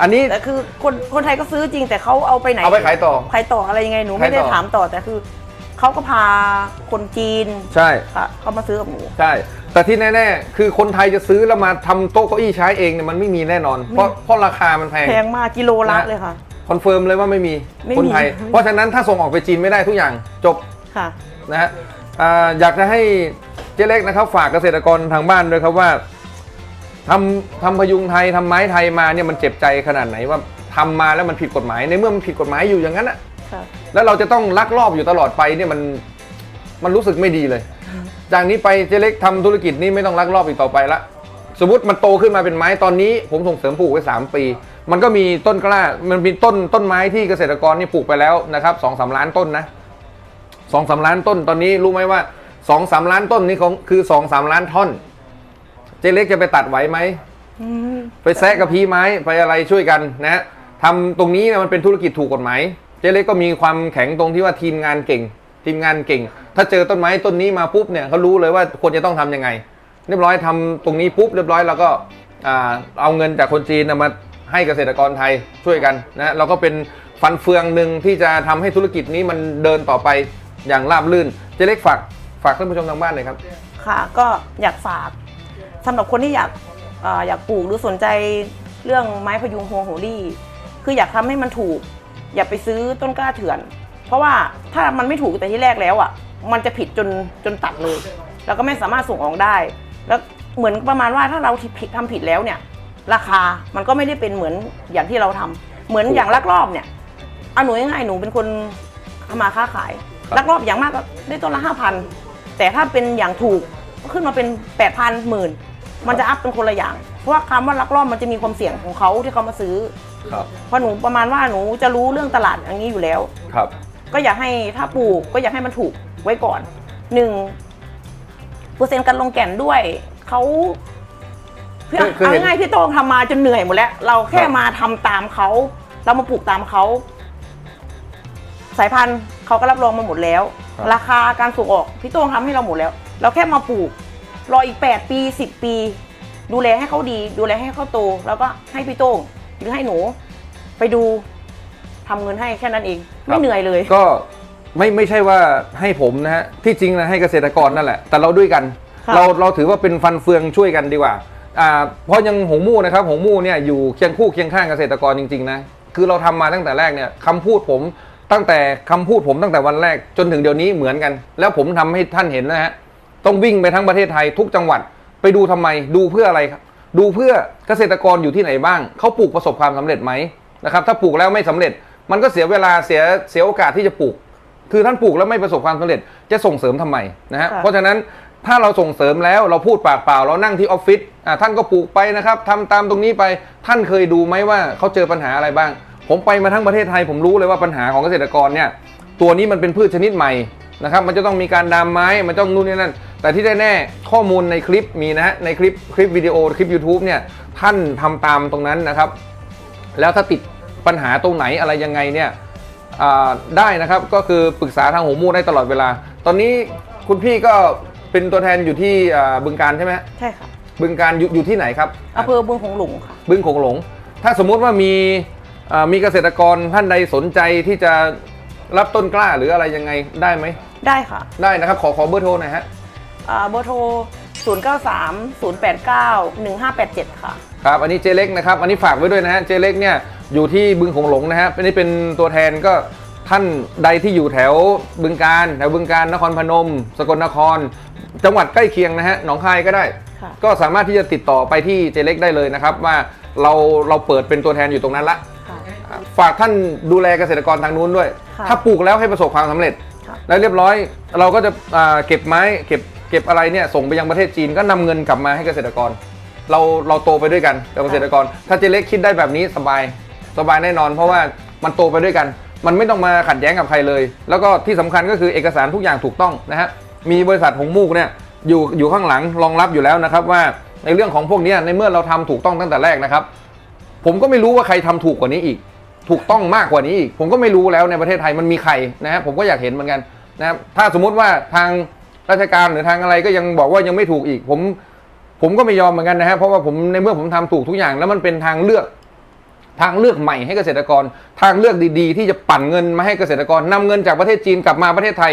[SPEAKER 2] อันนี้
[SPEAKER 1] แต่คือคนคนไทยก็ซื้อจริงแต่เขาเอาไปไหน
[SPEAKER 2] เอาไปขายต่อ
[SPEAKER 1] ขายต่ออะไรยังไงหนูไม่ได้
[SPEAKER 2] ขายต่อ
[SPEAKER 1] ถามต่อแต่คือเขาก็พาคนจีน
[SPEAKER 2] ใช่
[SPEAKER 1] ค่ะเขามาซื้อกับหนู
[SPEAKER 2] ใช่ แต่ที่แน่ๆ คือคนไทยจะซื้อแล้วมาทำโต๊ะเก้าอี้ใช้เองเนี่ยมันไม่มีแน่นอน เพราะเพราะราคามันแพง
[SPEAKER 1] แพงมากกิโลละ
[SPEAKER 2] นะ
[SPEAKER 1] เลยค่ะ
[SPEAKER 2] คอนเฟิร์มเลยว่าไม่มี
[SPEAKER 1] ไม่มี
[SPEAKER 2] คนไทย เพราะฉะนั้นถ้าส่งออกไปจีนไม่ได้ทุกอย่างจบ
[SPEAKER 1] ค่ะ
[SPEAKER 2] นะฮะ อ่าอยากจะให้เจ๊เล็กนะครับ ฝากเกษตรกรทางบ้านด้วยครับว่าทำทำพยุงไทยทำไม้ไทยมาเนี่ยมันเจ็บใจขนาดไหนว่าทำมาแล้วมันผิดกฎหมายในเมื่อมันผิดกฎหมายอยู่อย่างนั้นอะ
[SPEAKER 1] ค่ะ
[SPEAKER 2] แล้วเราจะต้องลักลอบอยู่ตลอดไปเนี่ยมันมันรู้สึกไม่ดีเลย จากนี้ไปเจ๊เล็กทำธุรกิจนี้ไม่ต้องลักลอบอีกต่อไปละสมมติมันโตขึ้นมาเป็นไม้ตอนนี้ ผมส่งเสริมปลูกไว้ 3 ปี มันก็มีต้นกล้า มันมีต้นต้นไม้ที่เกษตรกรนี่ปลูกไปแล้วนะครับสองสามล้านต้นนะ สองสามล้านต้นตอนนี้รู้ไหมว่าสองสามล้านต้นนี้ของคือสองสามล้านท่อน เจ๊เล็กจะไปตัดไหวไหม
[SPEAKER 1] อืม
[SPEAKER 2] ไปแซะกับพีไม้ไปอะไรช่วยกันนะฮะทำตรงนี้เนี่ยมันเป็นธุรกิจถูกกฎหมายเจ๊เล็กก็มีความแข็งตรงที่ว่าทีมงานเก่ง ทีมงานเก่ง ถ้าเจอต้นไม้ต้นนี้มาปุ๊บเนี่ยเขารู้เลยว่าควรจะต้องทำยังไง เรียบร้อยทำตรงนี้ปุ๊บเรียบร้อยแล้วก็อ่าเอาเงินจากคนจีนนะมาให้เกษตรกรไทยช่วยกันนะเราก็เป็นฟันเฟืองหนึ่งที่จะทำให้ธุรกิจนี้มันเดินต่อไป อย่างราบรื่นเจ๊เล็กฝากฝากท่านผู้ชมทางบ้านหน่อยครับ
[SPEAKER 1] ค่ะก็อยากฝากสำหรับคนที่อยากอ่าอยากปลูกหรือสนใจเรื่องไม้พยุงฮวงโหรี่ คืออยากทำให้มันถูก อย่าไปซื้อต้นกล้าเถื่อน เพราะว่าถ้ามันไม่ถูกแต่ที่แรกแล้วอะ มันจะผิดจนจนตัดเลย แล้วก็ไม่สามารถส่งออกได้ แล้วเหมือนประมาณว่าถ้าเราผิดทำผิดแล้วเนี่ย ราคามันก็ไม่ได้เป็นเหมือนอย่างที่เราทำเหมือนอย่างลักลอบเนี่ยเอาหนูง่ายๆหนูเป็นคนทำมาค้าขาย ลักลอบอย่างมากก็ได้ต้นละห้าพันแต่ถ้าเป็นอย่างถูกก็ขึ้นมาเป็นแปดพันหมื่นมันจะอัพเป็นคนละอย่าง เพราะว่าคำว่าลักลอบมันจะมีความเสี่ยงของเขาที่เขามาซื้อ
[SPEAKER 2] ครับ
[SPEAKER 1] เพราะหนูประมาณว่าหนูจะรู้เรื่องตลาดอย่างนี้อยู่แล้ว
[SPEAKER 2] ครับ
[SPEAKER 1] ก็อยากให้ถ้าปลูกก็อยากให้มันถูกไว้ก่อนหนึ่งเปอร์เซ็นต์การลงแก่นด้วยเขาเพื่อ
[SPEAKER 2] คือ
[SPEAKER 1] เอา
[SPEAKER 2] เห็น
[SPEAKER 1] ง่ายๆพี่โต้งทำมาจนเหนื่อยหมดแล้ว เราแค่
[SPEAKER 2] ครับ
[SPEAKER 1] มาทำตามเขาเรามาปลูกตามเขา สายพันธุ์เขาก็รับรองมาหมดแล้วราคาการส่งออกพี่โต้งทำให้เราหมดแล้ว เราแค่มาปลูก รออีก 8 ปี 10 ปี ดูแลให้เขาดี ดูแลให้เขาโต แล้วก็ให้พี่โต้งหรือให้หนู ไปดูทำเงินให้แค่นั้นเอง ไม่เหนื่อยเลย
[SPEAKER 2] ก็ไม่ไม่ใช่ว่าให้ผมนะฮะที่จริงนะให้เกษตรกรนั่นแหละ แต่เราด้วยกัน
[SPEAKER 1] ค่ะ
[SPEAKER 2] เราเราถือว่าเป็นฟันเฟืองช่วยกันดีกว่าอ่าเพราะยังหงมู่นะครับหงมู่เนี่ยอยู่เคียงคู่เคียงข้างเกษตรกรจริงๆนะคือเราทำมาตั้งแต่แรกเนี่ยคำพูดผม ตั้งแต่คำพูดผมตั้งแต่วันแรกจนถึงเดี๋ยวนี้เหมือนกัน แล้วผมทำให้ท่านเห็นนะฮะต้องวิ่งไปทั้งประเทศไทยทุกจังหวัดไปดูทำไมดูเพื่ออะไรครับ ดูเพื่อเกษตรกรอยู่ที่ไหนบ้างเขาปลูกประสบความสำเร็จไหมนะครับถ้าปลูกแล้วไม่สำเร็จ มันก็เสียเวลาเสียเสียโอกาสที่จะปลูก คือท่านปลูกแล้วไม่ประสบความสำเร็จจะส่งเสริมทำไมนะฮะ
[SPEAKER 1] ค่ะ
[SPEAKER 2] เพราะฉะนั้นถ้าเราส่งเสริมแล้วเราพูดปากเปล่าเรานั่งที่ออฟฟิศอะท่านก็ปลูกไปนะครับทำตามตรงนี้ไปท่านเคยดูไหมว่าเขาเจอปัญหาอะไรบ้าง ผมไปมาทั้งประเทศไทยผมรู้เลยว่าปัญหาของเกษตรกรเนี่ยตัวนี้มันเป็นพืชชนิดใหม่นะครับมันจะต้องมีการดามไม้มันต้องนู่นนี่นั่นแต่ที่แน่ๆข้อมูลในคลิปมีนะฮะในคลิปคลิปวิดีโอคลิป YouTube เนี่ยท่านทำตามตรงนั้นนะครับ แล้วถ้าติดปัญหาตรงไหนอะไรยังไงเนี่ยอ่าได้นะครับก็คือปรึกษาทางหูมูได้ตลอดเวลา ตอนนี้คุณพี่ก็เป็นตัวแทนอยู่ที่อ่าบึงการใช่ไหมฮะ
[SPEAKER 1] ใช่ค่ะ
[SPEAKER 2] บึงการอยู่อยู่ที่ไหนครับ
[SPEAKER 1] อำเภอบึงของหลงค่ะ
[SPEAKER 2] บึงโขงหลง ถ้าสมมุติว่ามีอ่า มีเกษตรกรท่านใดสนใจที่จะรับต้นกล้าหรืออะไรยังไงได้ไหม
[SPEAKER 1] ได้ค่ะ
[SPEAKER 2] ได้นะครับ ขอขอเบอร์โทรหน่อยฮะ
[SPEAKER 1] อ่าเบอร์โทร 0 9 3 0 8 9 1 5 8 7 ค่ะ
[SPEAKER 2] ครับอันนี้เจเล็กนะครับ อันนี้ฝากไว้ด้วยนะฮะเจเล็กเนี่ยอยู่ที่บึงโขงหลงนะฮะอันนี้เป็นตัวแทนก็ท่านใดที่อยู่แถวบึงการแถวบึงการนครพนม สกลนคร จังหวัดใกล้เคียงนะฮะหนองคายก็ได้
[SPEAKER 1] ค่ะ
[SPEAKER 2] ก็สามารถที่จะติดต่อไปที่เจเล็กได้เลยนะครับ ว่าเราเราเปิดเป็นตัวแทนอยู่ตรงนั้นละ
[SPEAKER 1] ค่ะ
[SPEAKER 2] ฝากท่านดูแลเกษตรกรทางนู้นด้วย
[SPEAKER 1] ค่ะ
[SPEAKER 2] ถ้าปลูกแล้วให้ประสบความสำเร็จ
[SPEAKER 1] ค่ะ
[SPEAKER 2] แล้วเรียบร้อย เราก็จะอ่าเก็บไม้เก็บเก็บอะไรเนี่ยส่งไปยังประเทศจีนก็นำเงินกลับมาให้เกษตรกร เราเราโตไปด้วยกันกับเกษตรกร ถ้าเจเล็กคิดได้แบบนี้สบายสบายแน่นอน เพราะว่ามันโตไปด้วยกัน มันไม่ต้องมาขัดแย้งกับใครเลย แล้วก็ที่สำคัญก็คือเอกสารทุกอย่างถูกต้องนะฮะมีบริษัทหงมูกเนี่ยอยู่อยู่ข้างหลังรองรับอยู่แล้วนะครับว่าในเรื่องของพวกเนี้ยในเมื่อเราทำถูกต้องตั้งแต่แรกนะครับ ผมก็ไม่รู้ว่าใครทำถูกกว่านี้อีก ถูกต้องมากกว่านี้อีกผมก็ไม่รู้แล้วในประเทศไทยมันมีใครนะฮะผมก็อยากเห็นเหมือนกันนะครับถ้าสมมุติว่าทางราชการหรือทางอะไรก็ยังบอกว่ายังไม่ถูกอีก ผมผมก็ไม่ยอมเหมือนกันนะฮะเพราะว่าผมในเมื่อผมทำถูกทุกอย่าง แล้วมันเป็นทางเลือก ทางเลือกใหม่ให้เกษตรกร ทางเลือกดีๆ ที่จะปั่นเงินมาให้เกษตรกรนำเงินจากประเทศจีนกลับมาประเทศไทย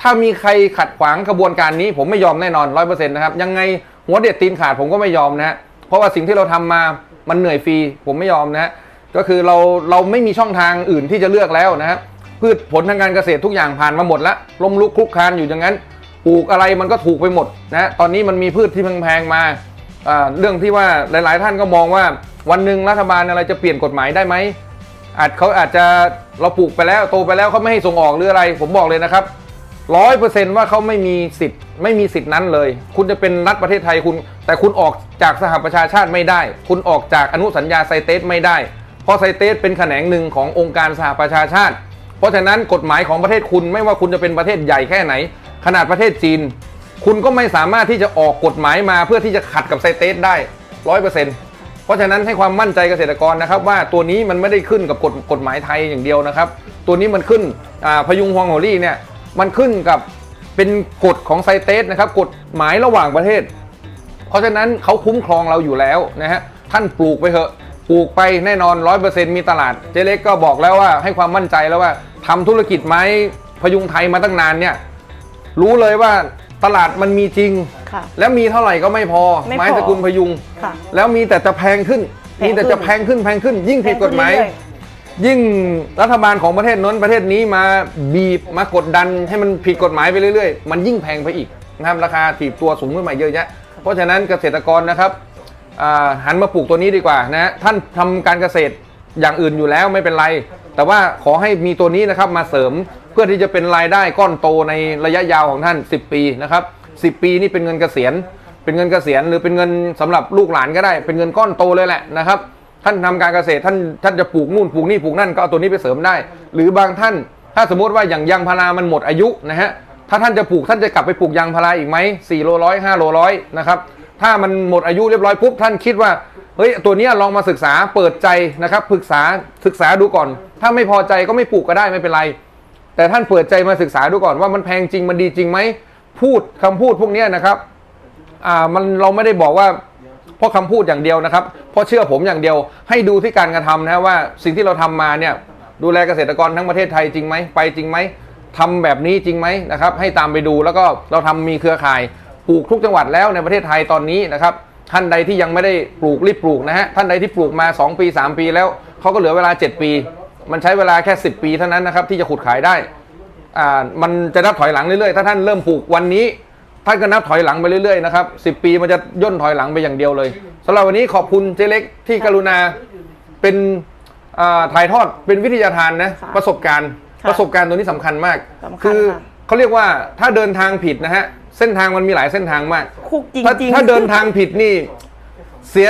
[SPEAKER 2] ถ้ามีใครขัดขวางกระบวนการนี้ ผมไม่ยอมแน่นอนร้อยเปอร์เซ็นต์นะครับยังไงหัวเด็ดตีนขาดผมก็ไม่ยอมนะฮะเพราะว่าสิ่งที่เราทำมามันเหนื่อยฟรีผมไม่ยอมนะฮะ ก็คือเราเราไม่มีช่องทางอื่นที่จะเลือกแล้วนะฮะพืชผลทางการเกษตรทุกอย่างผ่านมาหมดแล้วล้มลุกคลุกคลานอยู่อย่างนั้นปลูกอะไรมันก็ถูกไปหมดนะตอนนี้มันมีพืชที่แพงๆมาอ่าเรื่องที่ว่าหลาย ๆ ท่านก็มองว่าวันหนึ่งรัฐบาลอะไรจะเปลี่ยนกฎหมายได้ไหมอาจเขาอาจจะเราปลูกไปแล้วโตไปแล้วเขาไม่ให้ส่งออกหรืออะไร ผมบอกเลยนะครับร้อยเปอร์เซนต์ว่าเขาไม่มีสิทธิ์ ไม่มีสิทธิ์นั้นเลย คุณจะเป็นรัฐประเทศไทยคุณ แต่คุณออกจากสหประชาชาติไม่ได้ คุณออกจากอนุสัญญาไซเตสไม่ได้ เพราะไซเตสเป็นแขนงหนึ่งขององค์การสหประชาชาติ เพราะฉะนั้นกฎหมายของประเทศคุณไม่ว่าคุณจะเป็นประเทศใหญ่แค่ไหน ขนาดประเทศจีน คุณก็ไม่สามารถที่จะออกกฎหมายมาเพื่อที่จะขัดกับไซเตสได้ร้อยเปอร์เซ็นต์เพราะฉะนั้นให้ความมั่นใจเกษตรกรนะครับ ว่าตัวนี้มันไม่ได้ขึ้นกับกฎกฎหมายไทยอย่างเดียวนะครับ ตัวนี้มันขึ้นพยุงฮวงโฮลี่เนี่ยมันขึ้นกับเป็นกฎของไซเตสนะครับกฎหมายระหว่างประเทศ เพราะฉะนั้นเขาคุ้มครองเราอยู่แล้วนะฮะท่านปลูกไปเถอะ ปลูกไปแน่นอนร้อยเปอร์เซ็นต์มีตลาด เจเล็กก็บอกแล้วว่าให้ความมั่นใจแล้วว่าทำธุรกิจไม้พยุงไทยมาตั้งนานเนี่ย รู้เลยว่าตลาดมันมีจริง
[SPEAKER 1] ค่ะ
[SPEAKER 2] แล้วมีเท่าไหร่ก็ไม่พอ
[SPEAKER 1] ไม่พอ
[SPEAKER 2] ไม้สกุลพยุง
[SPEAKER 1] ค่ะ
[SPEAKER 2] แล้วมีแต่จะแพงขึ้น
[SPEAKER 1] แพงขึ้น
[SPEAKER 2] มีแต่จะแพงขึ้นแพงขึ้น ยิ่งผิดกฎหมาย
[SPEAKER 1] แพงขึ้นเรื่อย
[SPEAKER 2] ยิ่งรัฐบาลของประเทศนั้นประเทศนี้มาบีบมากดดันให้มันผิดกฎหมายไปเรื่อยๆ มันยิ่งแพงไปอีกนะครับราคาถีบตัวสูงขึ้นมาเยอะแยะเพราะฉะนั้นเกษตรกรนะครับอ่า หันมาปลูกตัวนี้ดีกว่านะท่านทำการเกษตรอย่างอื่นอยู่แล้วไม่เป็นไร แต่ว่าขอให้มีตัวนี้นะครับมาเสริมเพื่อที่จะเป็นรายได้ก้อนโตในระยะยาวของท่าน 10 ปีนะครับ10 ปีนี่เป็นเงินเกษียณ เป็นเงินเกษียณหรือเป็นเงินสำหรับลูกหลานก็ได้ เป็นเงินก้อนโตเลยแหละนะครับ ท่านทำการเกษตรท่านท่านจะปลูกนู่นปลูกนี่ปลูกนั่นก็เอาตัวนี้ไปเสริมได้ หรือบางท่าน ถ้าสมมติว่าอย่างยางพารามันหมดอายุนะฮะถ้าท่านจะปลูกท่านจะกลับไปปลูกยางพาราอีกไหม4โลร้อย5โลร้อยนะครับ ถ้ามันหมดอายุเรียบร้อยปุ๊บท่านคิดว่าเฮ้ยตัวนี้ลองมาศึกษาเปิดใจนะครับปรึกษาศึกษาดูก่อน ถ้าไม่พอใจก็ไม่ปลูกก็ได้ไม่เป็นไร แต่ท่านเปิดใจมาศึกษาดูก่อนว่ามันแพงจริงมันดีจริงไหมพูดคำพูดพวกนี้นะครับอ่ามันเราไม่ได้บอกว่าเพราะคำพูดอย่างเดียวนะครับเพราะเชื่อผมอย่างเดียว ให้ดูที่การกระทำนะว่าสิ่งที่เราทำมาเนี่ยดูแลเกษตรกรทั้งประเทศไทยจริงไหมไปจริงไหมทำแบบนี้จริงไหมนะครับให้ตามไปดูแล้วก็เราทำมีเครือข่าย ปลูกทุกจังหวัดแล้วในประเทศไทยตอนนี้นะครับท่านใดที่ยังไม่ได้ปลูกรีบปลูกนะฮะท่านใดที่ปลูกมา 2 ปี 3 ปีแล้วเขาก็เหลือเวลา 7 ปี มันใช้เวลาแค่ 10 ปีเท่านั้นนะครับที่จะขุดขายได้อ่ามันจะนับถอยหลังเรื่อยๆถ้าท่านเริ่มปลูกวันนี้ท่านก็นับถอยหลังไปเรื่อยๆนะครับสิปีมันจะย่นถอยหลังไปอย่างเดียวเลยสำหรับวันนี้ขอบคุณเจ๊เล็กที่กรุณาเป็นอ่าถ่ายทอดเป็นวิทยาทานนะ
[SPEAKER 1] ค่ะ
[SPEAKER 2] ประสบการณ์
[SPEAKER 1] ค่ะ
[SPEAKER 2] ประสบการณ์ตัวนี้สำคัญมาก
[SPEAKER 1] สำคัญ
[SPEAKER 2] คือ
[SPEAKER 1] ค่ะ
[SPEAKER 2] เขาเรียกว่าถ้าเดินทางผิดนะฮะ เส้นทางมันมีหลายเส้นทางมาก
[SPEAKER 1] คุกจริง
[SPEAKER 2] ถ้า
[SPEAKER 1] จริง
[SPEAKER 2] ถ้าเดินทางผิดนี่ เสีย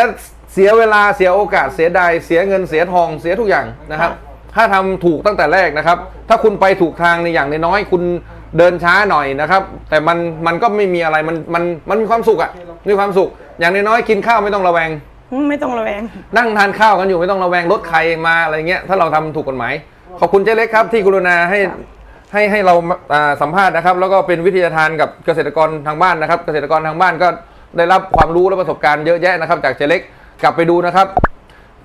[SPEAKER 2] เสียเวลาเสียโอกาสเสียดายเสียเงินเสียทองเสียทุกอย่างนะครับ ถ้าทำถูกตั้งแต่แรกนะครับ ถ้าคุณไปถูกทางในอย่างน้อยๆคุณเดินช้าหน่อยนะครับ แต่มันมันก็ไม่มีอะไรมันมันมันมีความสุขอะมีความสุข อย่างน้อยๆกินข้าวไม่ต้องระแวง
[SPEAKER 1] ไม่ต้องระแวง
[SPEAKER 2] นั่งทานข้าวกันอยู่ไม่ต้องระแวงรถใครมาอะไรเงี้ยถ้าเราทำถูกกฎหมายขอบคุณเจ๊เล็กครับที่กรุณาให้
[SPEAKER 1] ครับ
[SPEAKER 2] ให้ให้เราสัมภาษณ์นะครับ แล้วก็เป็นวิทยาทานกับเกษตรกรทางบ้านนะครับ เกษตรกรทางบ้านก็ได้รับความรู้และประสบการณ์เยอะแยะนะครับ จากเจเล็กกลับไปดูนะครับ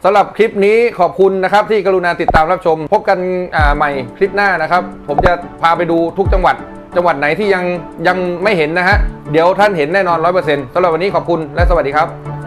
[SPEAKER 2] สำหรับคลิปนี้ขอบคุณนะครับ ที่กรุณาติดตามรับชม พบกันใหม่คลิปหน้านะครับ ผมจะพาไปดูทุกจังหวัด จังหวัดไหนที่ยังยังไม่เห็นนะฮะเดี๋ยวท่านเห็นแน่นอนร้อยเปอร์เซ็นต์สำหรับวันนี้ขอบคุณและสวัสดีครับ